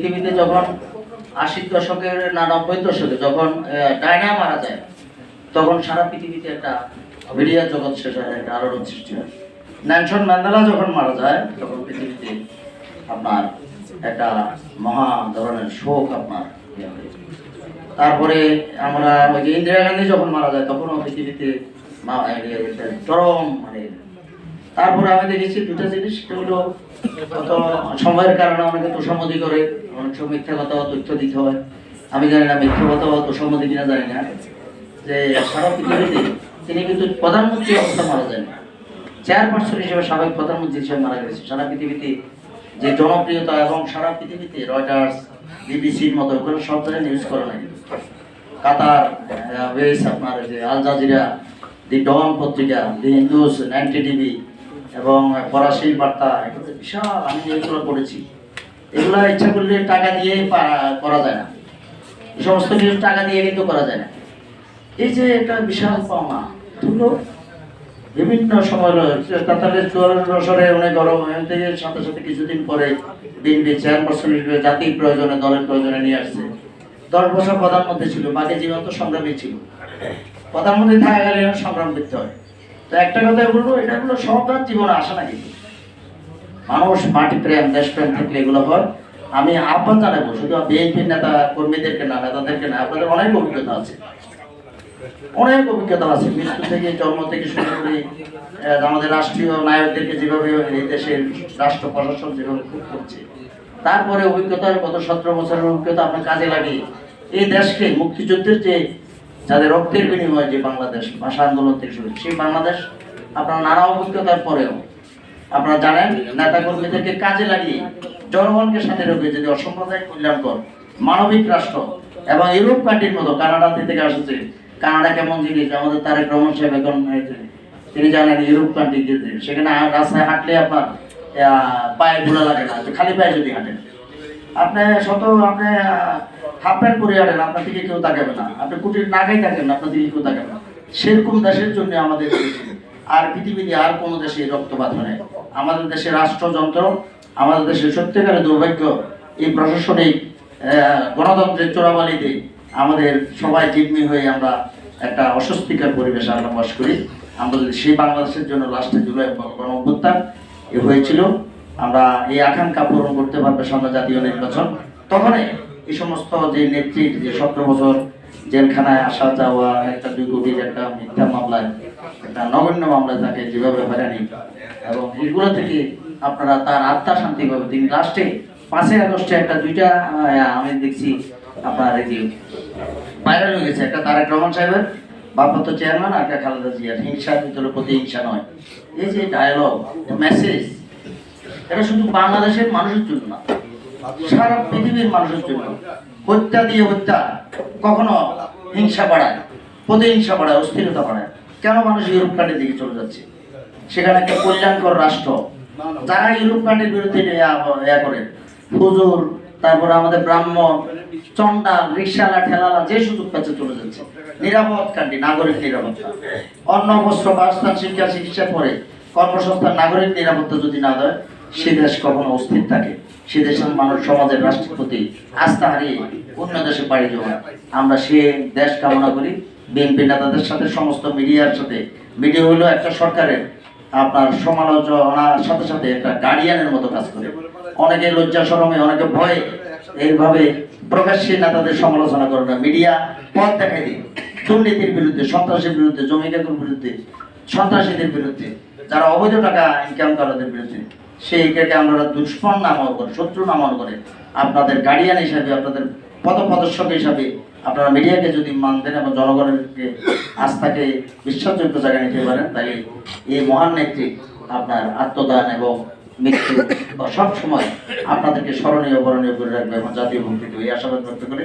পৃথিবীতে যখন আশির দশকের না নব্বই দশকে যখন ডায়না মারা যায়, তখন সারা পৃথিবীতে একটা মিডিয়া জগৎ শেষ হয় একটা আলোড়ন সৃষ্টি হয়। ন্যানসন ম্যান্ডেলা যখন মারা যায়, তখন পৃথিবীতে আপনার একটা মহা ধরনের শোক আপনার ইয়ে তারপরে আমরা ওই যে ইন্দিরা গান্ধী যখন মারা যায়, তখনও পৃথিবীতে একটা চরম মানে তারপরে আমি দেখেছি দুটা জিনিস, সেটা হলো সময়ের কারণে অনেকে তোষামতি করে অনেক সময় মিথ্যা কথা তথ্য দিতে হয়। আমি জানি না মিথ্যা কথা বা তোষামতি কিনা জানি না। যে সারা পৃথিবীতে তিনি কিন্তু প্রধানমন্ত্রী অবস্থা মারা যান। চেয়ারপারসন হিসেবে সাবেক প্রধানমন্ত্রী হিসেবে মারা গেছে। সারা পৃথিবীতে যে জনপ্রিয়তা এবং সারা পৃথিবীতে রয়টার্স বিবিসির মতো ওগুলো সব জায়গায় নিউজ করে নাই। কাতার ওয়েস আপনার যে আল জাজিরা দি ডন পত্রিকা দি হিন্দুস নাইনটি টিভি এবং ফরাসি বার্তা, এগুলো বিশাল, আমি এগুলো করেছি এগুলো ইচ্ছা করলে টাকা দিয়ে করা যায় না। এই সমস্ত নিউজ টাকা দিয়ে কিন্তু করা যায় না। এই যে একটা বিশাল পাওনা এগুলো বিভিন্ন সময় তাদের চুয়াল্লিশ বছরে উনি গরম থেকে সাথে সাথে কিছুদিন পরে বিএনপি চেয়ারপারসন হিসেবে জাতির প্রয়োজনে, দলের প্রয়োজনে নিয়ে আসছে। দশ বছর প্রধানমন্ত্রী ছিল, বাকি জীবন তো সংগ্রামী ছিল। প্রধানমন্ত্রী থাকাকালীন সংগ্রাম করতে হয়। তো একটা কথা বলব, এটা হলো সবার জীবনে আসে না কিন্তু। মানুষ মাটি প্রেম দেশপ্রেম থাকলে এগুলো হয়। আমি আহ্বান জানাব, শুধু বিএনপির নেতা কর্মীদেরকে না, নেতাদেরকে না, আপনাদের অনেক অভিজ্ঞতা আছে। অনেক অভিজ্ঞতা আছে। মৃত্যু থেকে, জন্ম থেকে শুরু করে আমাদের রাষ্ট্রীয় নায়কদেরকে যেভাবে এই দেশের রাষ্ট্র প্রশাসন যেভাবে খুব করছে, তারপরে অভিজ্ঞতার গত সতেরো বছরের অভিজ্ঞতা আপনার কাজে লাগে। এই দেশকে মুক্তিযুদ্ধের যে যাদের রক্তের বিনিময়ে যে বাংলাদেশ ভাষা আন্দোলন থেকে শুরু সেই বাংলাদেশ আপনার নানা অভিজ্ঞতার পরেও আপনারা জানেন নেতা কর্মীদেরকে কাজে লাগিয়ে জনগণকে সাথে রেখে যদি অসাম্প্রদায়িক কল্যাণকর মানবিক রাষ্ট্র এবং ইউরোপ কান্ট্রির মতো কানাডা থেকে আসছে, কানাডা কেমন জিনিস, আমাদের তারেক রহমান সাহেব এখন তিনি জানেন ইউরোপ কান্ট্রি সেখানে রাস্তায় হাঁটলে আপনার পায়ে ধুলা লাগে না, খালি পায়ে যদি হাঁটেন। আপনি শত আপনি হাফ প্যান্ট পরে আপনার দিকে কেউ তাকাবে না। আপনি কুটির নাগাই থাকেন, আপনার দিকে কেউ তাকাবে না। সেরকম দেশের জন্য আমাদের আর পৃথিবীতে আর কোনো দেশে রক্তপাত হয় নাই। আমাদের দেশে রাষ্ট্রযন্ত্র, আমাদের দেশে সত্যিকারের দুর্ভাগ্য, এই প্রশাসনিক গণতন্ত্রের চোরাবালিতে আমাদের সবাই জিম্মি হয়ে আমরা একটা অস্বস্তিকর পরিবেশে আমরা বাস করি। আমরা যদি সেই বাংলাদেশের জন্য লাস্টে জুলাই গণ অভ্যুত্থান এ হয়েছিল, আমরা এই আকাঙ্ক্ষা পূরণ করতে পারবে সামনে জাতীয় নির্বাচন। তখনই এই সমস্ত যে নেত্রীর যে সতেরো বছর জেলখানায় আসা যাওয়া, একটা দুই কোটির একটা মিথ্যা মামলায় একটা নগণ্য মামলায় তাকে যেভাবে হয়রানি, এবং এগুলো থেকে আপনারা তার আত্মা শান্তি পাবে তিনি লাস্টে পাঁচই আগস্টে একটা দুইটা আমি দেখছি আপনার এই যে ভাইরাল হয়ে গেছে, একটা তারেক রহমান সাহেবের বাপত চেয়ারম্যান আর একটা খালেদা জিয়ার। হিংসা ভিতরে প্রতি হিংসা নয়। এই যে ডায়ালগ মেসেজ এটা শুধু বাংলাদেশের মানুষের জন্য না সারা পৃথিবীর মানুষের জন্য। হত্যা দিয়ে হত্যা, কখনো হিংসা বাড়ায় প্রতিহিংসা বাড়ায়, অস্থিরতা বাড়ায় কেন মানুষ ইউরোপ কান্ট্রির দিকে চলে যাচ্ছে? সেখানে একটা কল্যাণকর রাষ্ট্র। যারা ইউরোপ কান্ট্রির বিরুদ্ধে ইয়া- করে হুজুর, তারপরে আমাদের ব্রাহ্মণ চন্ডাল রিক্সালা ঠেলালা যে সুযোগ পাচ্ছে চলে যাচ্ছে। নিরাপদ কান্ট্রি নাগরিক নিরাপত্তা। অন্ন, বস্ত্র, বাসস্থান, শিক্ষা, চিকিৎসা পরে কর্মসংস্থান, নাগরিক নিরাপত্তা যদি না দেয়, সে দেশ কখনো অস্থির থাকে। সে দেশের মানুষ, সমাজের রাষ্ট্রের প্রতি আস্থা হারিয়ে অন্য দেশে পাড়ি জমায় আমরা সে দেশ কামনা করি। বিএনপি নেতাদের সাথে, সমস্ত মিডিয়ার সাথে। মিডিয়া হলো একটা সরকারের আপনার সমালোচনার সাথে সাথে একটা গার্ডিয়ানের মতো কাজ করে। অনেকে লজ্জা, শরমে, অনেকে ভয়ে এইভাবে প্রকাশ্যে নেতাদের সমালোচনা করে না। মিডিয়া পথ দেখাই দিই। দুর্নীতির বিরুদ্ধে, সন্ত্রাসের বিরুদ্ধে জমিদারের বিরুদ্ধে, সন্ত্রাসীদের বিরুদ্ধে, যারা অবৈধ টাকা ইনকাম করাদের বিরুদ্ধে। সেইটাকে আমরা দুষ্পন নামাও করে, শত্রু নামাও করে, আপনাদের গার্ডিয়ান হিসাবে, আপনাদের পদপ্রদর্শক হিসাবে আপনারা মিডিয়াকে যদি মানতেন এবং জনগণেরকে আস্থাকে বিশ্বাসযোগ্য জায়গায় নিতে পারেন, তাহলে এই মহান নেত্রী আপনার আত্মদান এবং মৃত্যু সব সময় আপনাদেরকে স্মরণীয়, বরণীয় করে রাখবে এবং জাতীয় ভক্তিতে এই আশাবাদ ব্যক্ত করে